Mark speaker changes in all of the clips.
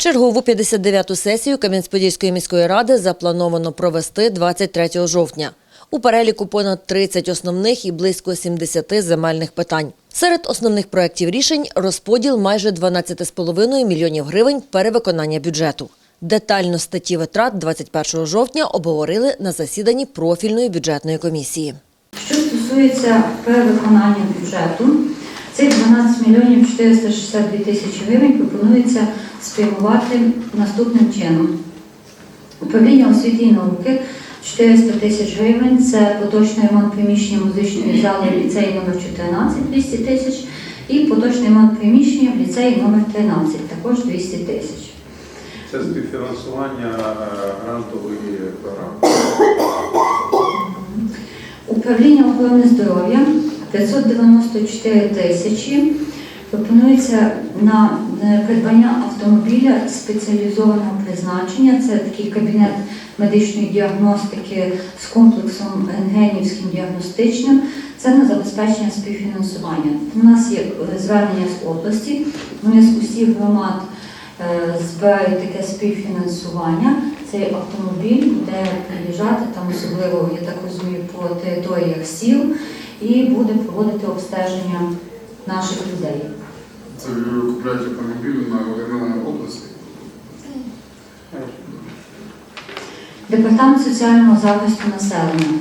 Speaker 1: Чергову 59-ту сесію Кам'янець-Подільської міської ради заплановано провести 23 жовтня. У переліку понад 30 основних і близько 70 земельних питань. Серед основних проєктів рішень – розподіл майже 12,5 мільйонів гривень перевиконання бюджету. Детально статті витрат 21 жовтня обговорили на засіданні профільної бюджетної комісії.
Speaker 2: Що стосується перевиконання бюджету, цих 12 мільйонів 462 тисячі гривень пропонується спрямувати наступним чином. Управління освіти і науки 400 тисяч гривень, це поточний ремонт приміщення музичної зали ліцеї номер 14 200 тисяч і поточний ремонт приміщення в ліцеї номер 13 також 200 тисяч.
Speaker 3: Це співфінансування е, грантової програми.
Speaker 2: Управління охорони здоров'я 594 тисячі. Пропонується на е, придбання автомобіля спеціалізованого призначення. Це такий кабінет медичної діагностики з комплексом рентгенівським діагностичним. Це на забезпечення співфінансування. У нас є е, звернення з області. Вони з усіх громад е, збирають таке співфінансування. Цей автомобіль буде приїжджати там, особливо, я так розумію, по територіях сіл і буде проводити обстеження наших людей.
Speaker 4: Це ви купляєте автомобіль на області.
Speaker 2: Департамент соціального захисту населення.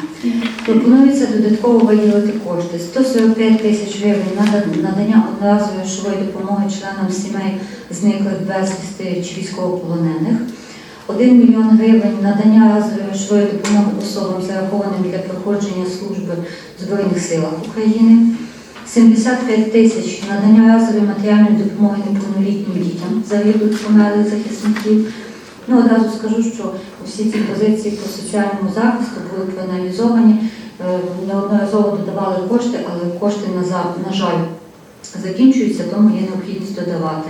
Speaker 2: Пропонується додатково виділити кошти 145 тисяч гривень надання одноразової грошової допомоги членам сімей зниклих безвісти чи військовополонених. 1 мільйон гривень надання разової грошової допомоги особам, зарахованим для проходження служби в Збройних силах України. 75 тисяч надання разової матеріальної допомоги неповнолітнім дітям загиблих померлих захисників. Ну, одразу скажу, що усі ці позиції по соціальному захисту були проаналізовані, е, неодноразово додавали кошти, але кошти, на жаль, закінчуються, тому є необхідність додавати.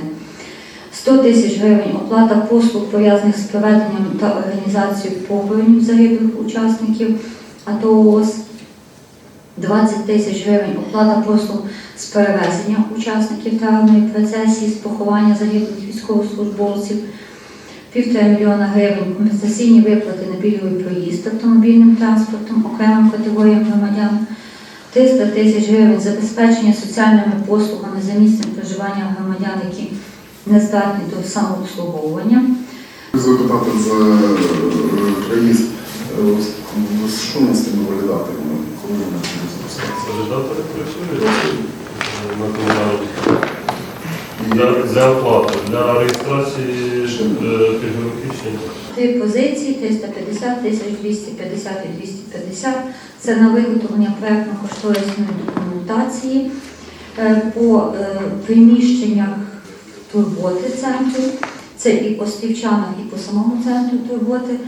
Speaker 2: 100 тисяч гривень оплата послуг, пов'язаних з проведенням та організацією похоронів загиблих учасників АТО ООС. 20 тисяч гривень оплата послуг з перевезення учасників травної процесії з поховання загиблих військовослужбовців. Півтора мільйона гривень компенсаційні виплати на пільговий проїзд автомобільним транспортом окремим категоріям громадян. 300 тисяч гривень забезпечення соціальними послугами за місцем проживання громадян, які не здатні до самообслуговування.
Speaker 4: Запитати за ось Що нас з тими валідаторами? Коли вони будуть запускатися?
Speaker 5: Валідатори працюють на комунальній. Для, оплати, для реєстрації пільговиків ще.
Speaker 2: Три позиції 350 тисяч, 250 і 250 це на виготовлення проєктно-кошторисної документації е, по е, приміщеннях турботи центру. Це і по Стрівчанах, і по самому центру турботи.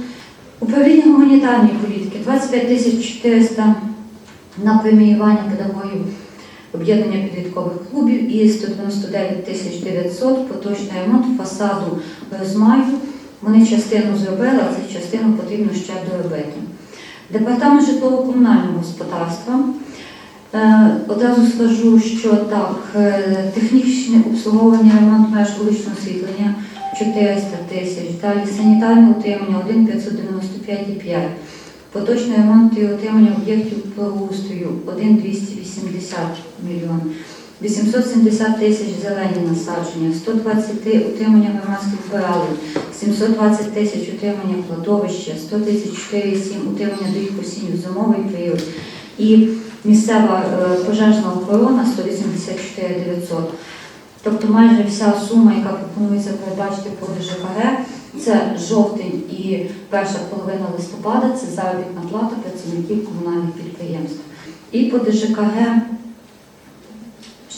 Speaker 2: Управління гуманітарної політики 25 тисяч 400 на преміювання педагогів об'єднання підліткових клубів і 199 тисяч 900 поточний ремонт фасаду розмаю. Вони частину зробили, а цю частину потрібно ще доробити. Департамент житлово-комунального господарства. Е, Одразу скажу, що так, е, технічне обслуговування, ремонт мереж вуличного освітлення 400 тисяч, далі санітарне утримання 1 595,5, поточний ремонт і утримання об'єктів благоустрою 1 280 мільйон. 870 тисяч зелені насадження, 123 утримання громадських збиралень, 720 тисяч утримання кладовища, 100 тисяч 4,7 утримання доріг осінь в зимовий період. І місцева е, пожежна охорона 184 900. Тобто майже вся сума, яка пропонується передбачити по ДЖКГ, це жовтень і перша половина листопада, це заробітна плата працівників комунальних підприємств. І по ДЖКГ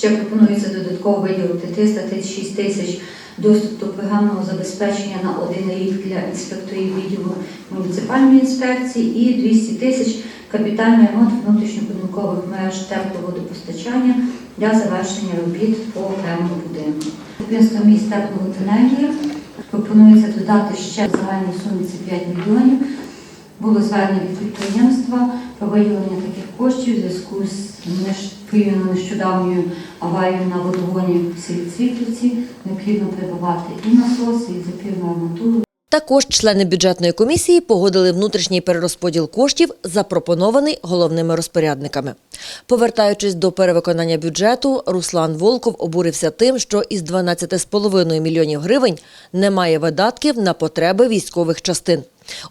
Speaker 2: Ще пропонується додатково виділити 336 тисяч доступ до програмного забезпечення на один рік для інспекторів відділу муніципальної інспекції і 200 тисяч капітальний ремонт внутрішньобудинкових мереж тепловодопостачання для завершення робіт по окремому будинку. Підприємство міст тепловоденергія пропонується додати ще в загальній сумі це 5 мільйонів. Було звернення від підприємства про виділення таких коштів у зв'язку з нещодавньою аварією на водогоні в селі Цвітлівці. Необхідно придбати і насоси, і запірну арматуру.
Speaker 1: Також члени бюджетної комісії погодили внутрішній перерозподіл коштів, запропонований головними розпорядниками. Повертаючись до перевиконання бюджету, Руслан Волков обурився тим, що із 12,5 мільйонів гривень немає видатків на потреби військових частин.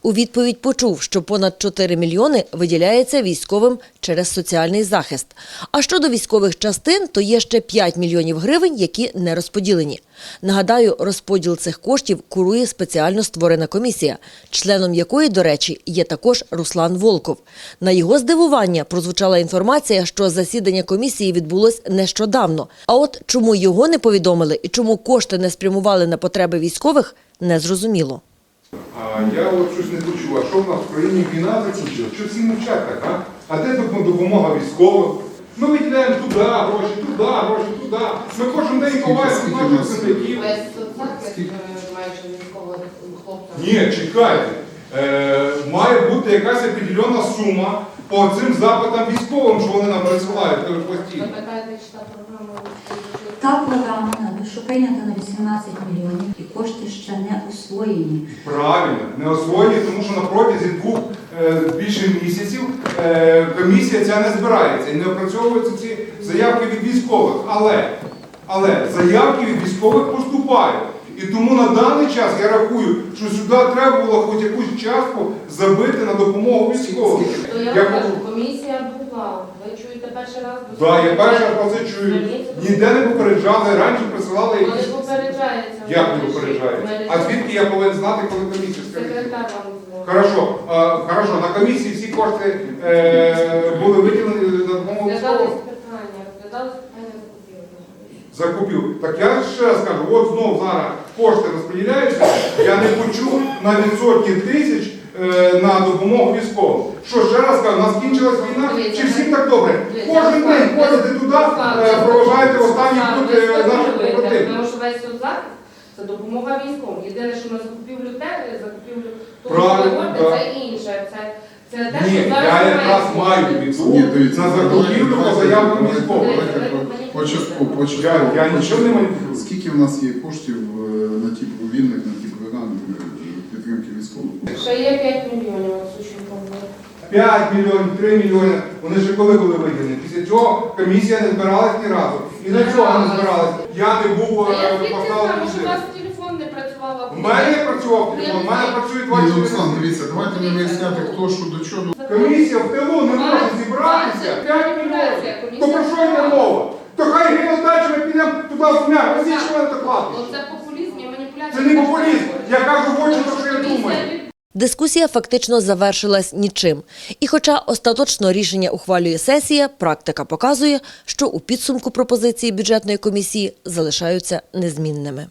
Speaker 1: У відповідь почув, що понад 4 мільйони виділяється військовим через соціальний захист. А щодо військових частин, то є ще 5 мільйонів гривень, які не розподілені. Нагадаю, розподіл цих коштів курує спеціально створена комісія, членом якої, до речі, є також Руслан Волков. На його здивування прозвучала інформація, що засідання комісії відбулось нещодавно. А от чому його не повідомили і чому кошти не спрямували на потреби військових, незрозуміло.
Speaker 6: А я от щось не почув, а що в нас в країні війна закінчилась? Що всі мовчать так, а? А де доп- допомога військовим? Ми виділяємо туди гроші, туди гроші, туди. Ми кожен день ховаємо наших земляків.
Speaker 7: Весь соцзахист е, майже.
Speaker 6: Ні, чекайте. Е, має бути якась определена сума по цим запитам військовим, що вони нам присилають постійно.
Speaker 7: Запитайте, чи Та програма,
Speaker 2: що прийнята на 18 мільйонів, і кошти ще не освоєні.
Speaker 6: Правильно, не освоєні, тому що на протязі двох е, більше місяців е, комісія ця не збирається і не опрацьовуються ці заявки від військових. Але, але заявки від військових поступають. І тому на даний час я рахую, що сюди треба було хоч якусь частку забити на допомогу військовим.
Speaker 7: То я вам кажу, комісія була. Ви чуєте перший раз?
Speaker 6: да, я перший раз про це чую. Ніде не попереджали, раніше присилали якісь.
Speaker 7: попереджається.
Speaker 6: Як не попереджають? А звідки я повинен знати, коли комісія скаже?
Speaker 7: Секретар вам.
Speaker 6: Хорошо, а, хорошо, на комісії всі кошти е, були виділені на допомогу військовим закупів. Так я ще раз кажу, от знов зараз кошти розподіляються, я не почув на відсотки тисяч е, на допомогу військовим. Що ще раз кажу, у нас кінчилась війна, чи всім так добре? Кожен день ходите туди, е, проважаєте останні тут е, наших побратимів.
Speaker 7: Тому що весь соцзахист це допомога військовим. Єдине, що на закупівлю те, закупівлю того,
Speaker 6: Правильно,
Speaker 7: що ви говорите,
Speaker 6: да.
Speaker 7: це інше. Це, це те,
Speaker 6: Ні,
Speaker 7: що зараз
Speaker 6: я якраз
Speaker 7: має
Speaker 6: маю
Speaker 7: бути.
Speaker 4: Ні, дивіться,
Speaker 6: на закупівлю по
Speaker 4: давайте-
Speaker 6: заявкам
Speaker 4: давайте- по-.
Speaker 6: Я- я нічого не маніпулюю.
Speaker 4: Скільки в нас є коштів е, на ті вільних, на ті програми е, підтримки військових?
Speaker 7: Ще є 5 мільйонів от Сущенко говорить.
Speaker 6: 5 мільйонів, 3 мільйони. Вони ще коли були виділені. Після цього комісія не збиралась ні разу. І на чого не збиралась? Я не був
Speaker 7: я
Speaker 6: е,
Speaker 7: звідки
Speaker 6: поставлений.
Speaker 7: знаю, що у вас телефон не працював.
Speaker 6: У мене працював телефон, у мене працює
Speaker 4: Ні, Олександр,
Speaker 6: 24.
Speaker 4: дивіться, давайте не виясняти, хто що до чого.
Speaker 6: Комісія в тилу не може зібратися. 5 мільйонів. То про що йде мова? То хай гине далі, ми підемо туди в м'як. Ось що вони так платять.
Speaker 7: Оце популізм і маніпуляція.
Speaker 6: Це не популізм. Я кажу в очі, що я думаю.
Speaker 1: Дискусія фактично завершилась нічим. І хоча остаточно рішення ухвалює сесія, практика показує, що у підсумку пропозиції бюджетної комісії залишаються незмінними.